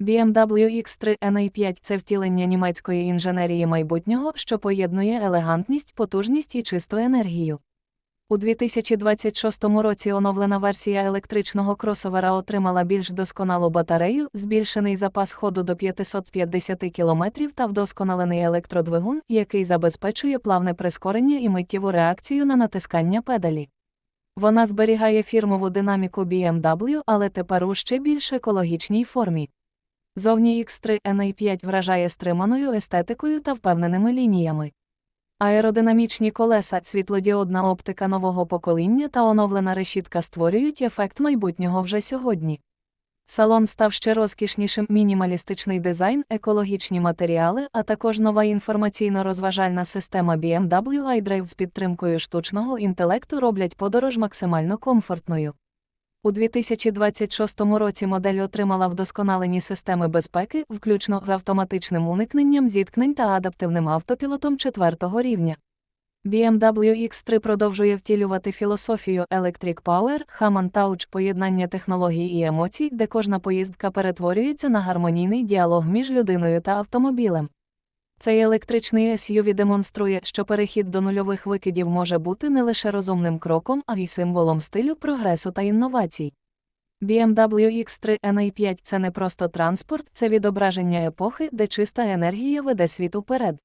BMW X3 NA5 – це втілення німецької інженерії майбутнього, що поєднує елегантність, потужність і чисту енергію. У 2026 році оновлена версія електричного кросовера отримала більш досконалу батарею, збільшений запас ходу до 550 км та вдосконалений електродвигун, який забезпечує плавне прискорення і миттєву реакцію на натискання педалі. Вона зберігає фірмову динаміку BMW, але тепер у ще більш екологічній формі. Зовні X3 NA5 вражає стриманою естетикою та впевненими лініями. Аеродинамічні колеса, світлодіодна оптика нового покоління та оновлена решітка створюють ефект майбутнього вже сьогодні. Салон став ще розкішнішим, мінімалістичний дизайн, екологічні матеріали, а також нова інформаційно-розважальна система BMW iDrive з підтримкою штучного інтелекту роблять подорож максимально комфортною. У 2026 році модель отримала вдосконалені системи безпеки, включно з автоматичним уникненням зіткнень та адаптивним автопілотом четвертого рівня. BMW X3 продовжує втілювати філософію Electric Power, Hammond Touch поєднання технологій і емоцій, де кожна поїздка перетворюється на гармонійний діалог між людиною та автомобілем. Цей електричний SUV демонструє, що перехід до нульових викидів може бути не лише розумним кроком, а й символом стилю, прогресу та інновацій. BMW X3 NA5 – це не просто транспорт, це відображення епохи, де чиста енергія веде світ уперед.